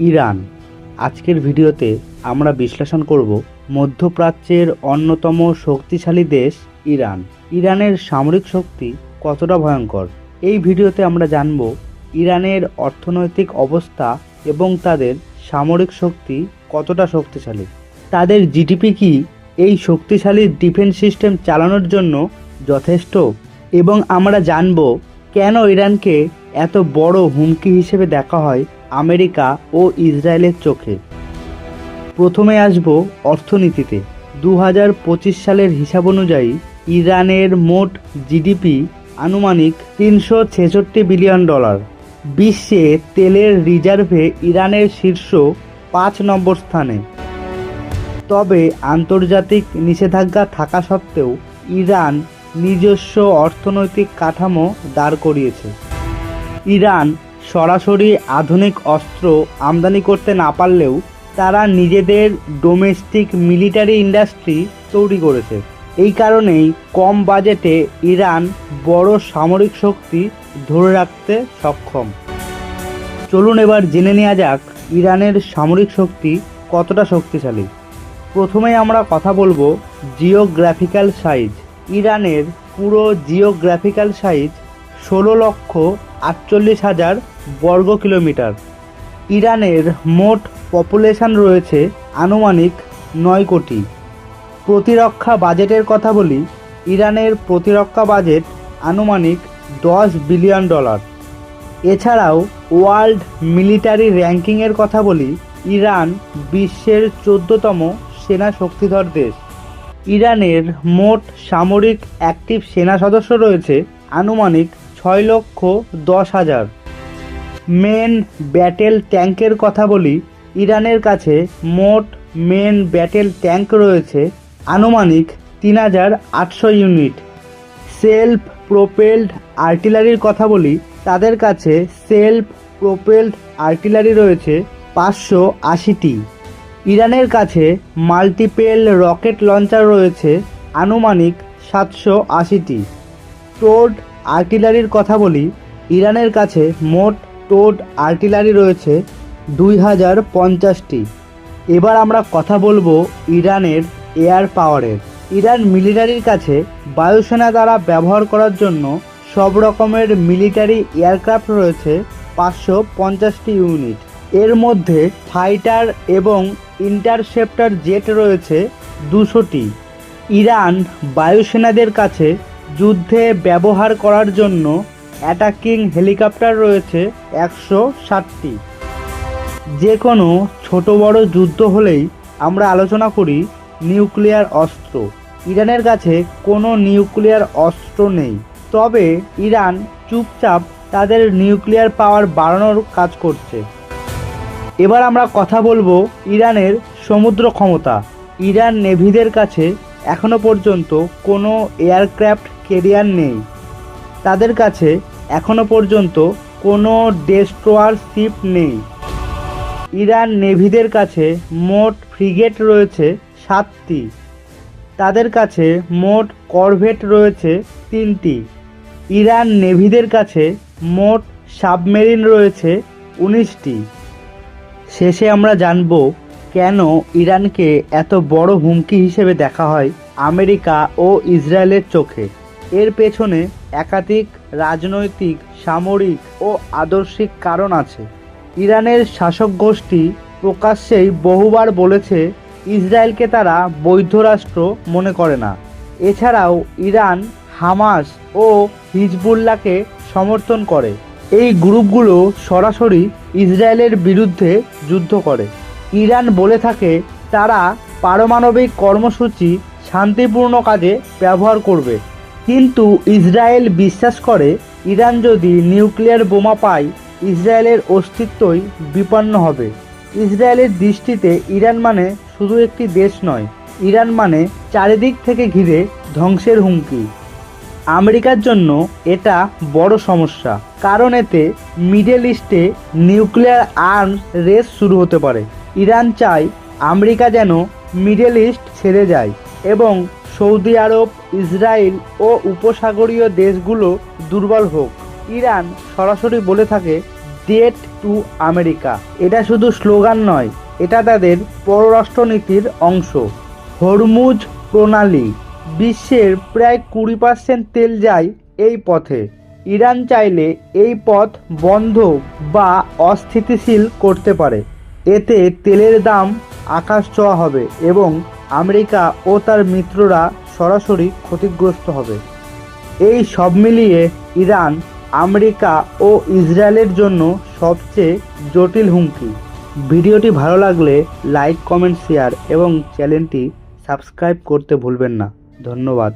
Iran. আজকের ভিডিওতে আমরা বিশ্লেষণ করব মধ্যপ্রাচ্যের অন্যতম শক্তিশালী দেশ ইরান। ইরানের সামরিক শক্তি কতটা ভয়ঙ্কর? এই ভিডিওতে আমরা জানব ইরানের অর্থনৈতিক অবস্থা এবং তাদের সামরিক শক্তি কতটা শক্তিশালী। তাদের জিডিপি কি? এই শক্তিশালী ডিফেন্স সিস্টেম চালানোর জন্য যথেষ্ট? এবং আমরা জানব কেন ইরানকে এত বড় হুমকি হিসেবে দেখা হয় আমেরিকা ও ইসরায়েলের চোখে। প্রথমে আসব অর্থনীতিতে। দু হাজার পঁচিশ সালের হিসাব অনুযায়ী ইরানের মোট জিডিপি আনুমানিক তিনশো ছেষট্টি বিলিয়ন ডলার। বিশ্বে তেলের রিজার্ভে ইরানের শীর্ষ পাঁচ নম্বর স্থানে। তবে আন্তর্জাতিক নিষেধাজ্ঞা থাকা সত্ত্বেও ইরান নিজস্ব অর্থনৈতিক কাঠামো দাঁড় করিয়েছে। ইরান সরাসরি আধুনিক অস্ত্র আমদানি করতে না পারলেও তারা নিজেদের ডোমেস্টিক মিলিটারি ইন্ডাস্ট্রি তৈরি করেছে। এই কারণেই কম বাজেটে ইরান বড় সামরিক শক্তি ধরে রাখতে সক্ষম। চলুন এবার জেনে নেওয়া যাক ইরানের সামরিক শক্তি কতটা শক্তিশালী। প্রথমেই আমরা কথা বলব জিওগ্রাফিক্যাল সাইজ ইরানের পুরো জিওগ্রাফিক্যাল সাইজ ষোলো লক্ষ আটচল্লিশ হাজার বর্গ কিলোমিটার। ইরানের মোট পপুলেশন রয়েছে আনুমানিক নয় কোটি। প্রতিরক্ষা বাজেটের কথা বলি, ইরানের প্রতিরক্ষা বাজেট আনুমানিক দশ বিলিয়ন ডলার। এছাড়াও ওয়ার্ল্ড মিলিটারি র্যাঙ্কিংয়ের কথা বলি, ইরান বিশ্বের চোদ্দতম সেনা শক্তিধর দেশ। ইরানের মোট সামরিক অ্যাক্টিভ সেনা সদস্য রয়েছে আনুমানিক ছয় লক্ষ দশ হাজার। মেন ব্যাটেল ট্যাঙ্কের কথা বলি, ইরানের কাছে মোট মেন ব্যাটেল ট্যাঙ্ক রয়েছে আনুমানিক তিন হাজার আটশো ইউনিট। সেলফ প্রোপেলড আর্টিলারির কথা বলি, তাদের কাছে সেলফ প্রোপেলড আর্টিলারি রয়েছে পাঁচশো আশিটি। ইরানের কাছে মাল্টিপেল রকেট লঞ্চার রয়েছে আনুমানিক সাতশো আশিটি। টোড আর্টিলারির কথা বলি, ইরানের কাছে মোট টোট আর্টিলারি রয়েছে দুই হাজার পঞ্চাশটি। এবার আমরা কথা বলব ইরানের এয়ার পাওয়ারের। ইরান মিলিটারির কাছে বায়ুসেনা দ্বারা ব্যবহার করার জন্য সব রকমের মিলিটারি এয়ারক্রাফট রয়েছে পাঁচশো পঞ্চাশটি ইউনিট। এর মধ্যে ফাইটার এবং ইন্টারসেপ্টার জেট রয়েছে দুশোটি। ইরান বায়ুসেনাদের কাছে যুদ্ধে ব্যবহার করার জন্য অ্যাটাকিং হেলিকপ্টার রয়েছে একশো ষাটটি। যে কোনো ছোট বড় যুদ্ধ হলেই আমরা আলোচনা করি নিউক্লিয়ার অস্ত্র। ইরানের কাছে কোনো নিউক্লিয়ার অস্ত্র নেই। তবে ইরান চুপচাপ তাদের নিউক্লিয়ার পাওয়ার বাড়ানোর কাজ করছে। এবার আমরা কথা বলব ইরানের সমুদ্র ক্ষমতা। ইরান নেভিদের কাছে এখনও পর্যন্ত কোনো এয়ারক্রাফট কেরিয়ার নেই। তাদের কাছে এখনও পর্যন্ত কোনো ডেস্ট্রোয়ার শিপ নেই। ইরান নেভিদের কাছে মোট ফ্রিগেট রয়েছে সাতটি। তাদের কাছে মোট করভেট রয়েছে তিনটি। ইরান নেভিদের কাছে মোট সাবমেরিন রয়েছে উনিশটি। শেষে আমরা জানব কেন ইরানকে এত বড় হুমকি হিসেবে দেখা হয় আমেরিকা ও ইসরায়েলের চোখে। এর পেছনে একাধিক রাজনৈতিক, সামরিক ও আদর্শিক কারণ আছে। ইরানের শাসক গোষ্ঠী প্রকাশ্যেই বহুবার বলেছে, ইসরায়েলকে তারা বৈধ রাষ্ট্র মনে করে না। এছাড়াও ইরান হামাস ও হিজবুল্লাহকে সমর্থন করে। এই গ্রুপগুলো সরাসরি ইসরায়েলের বিরুদ্ধে যুদ্ধ করে। ইরান বলে থাকে, তারা পারমাণবিক কর্মসূচি শান্তিপূর্ণ কাজে ব্যবহার করবে। কিন্তু ইসরায়েল বিশ্বাস করে ইরান যদি নিউক্লিয়ার বোমা পায়, ইসরায়েলের অস্তিত্বই বিপন্ন হবে। ইসরায়েলের দৃষ্টিতে ইরান মানে শুধু একটি দেশ নয়, ইরান মানে চারিদিক থেকে ঘিরে ধ্বংসের হুমকি। আমেরিকার জন্য এটা বড় সমস্যা, কারণ এতে মিডল ইস্টে নিউক্লিয়ার আর্মস রেস শুরু হতে পারে। ইরান চায় আমেরিকা যেন মিডল ইস্ট ছেড়ে যায় এবং সৌদি আরব, ইসরায়েল ও উপসাগরীয় দেশগুলো দুর্বল হোক। ইরান সরাসরি বলে থাকে ডেট টু আমেরিকা এটা শুধু স্লোগান নয়, এটা তাদের পররাষ্ট্রনীতির অংশ। হরমুজ প্রণালী, বিশ্বের প্রায় কুড়ি পার্সেন্ট তেল যায় এই পথে। ইরান চাইলে এই পথ বন্ধ বা অস্থিতিশীল করতে পারে। এতে তেলের দাম আকাশ ছোঁয়া হবে এবং আমেরিকা ও তার মিত্ররা সরাসরি ক্ষতিগ্রস্ত হবে। এই সব মিলিয়ে ইরান, আমেরিকা ও ইসরায়েলের জন্য সবচেয়ে জটিল হুমকি। ভিডিওটি ভালো লাগলে লাইক, কমেন্ট, শেয়ার এবং চ্যানেলটি সাবস্ক্রাইব করতে ভুলবেন না। ধন্যবাদ।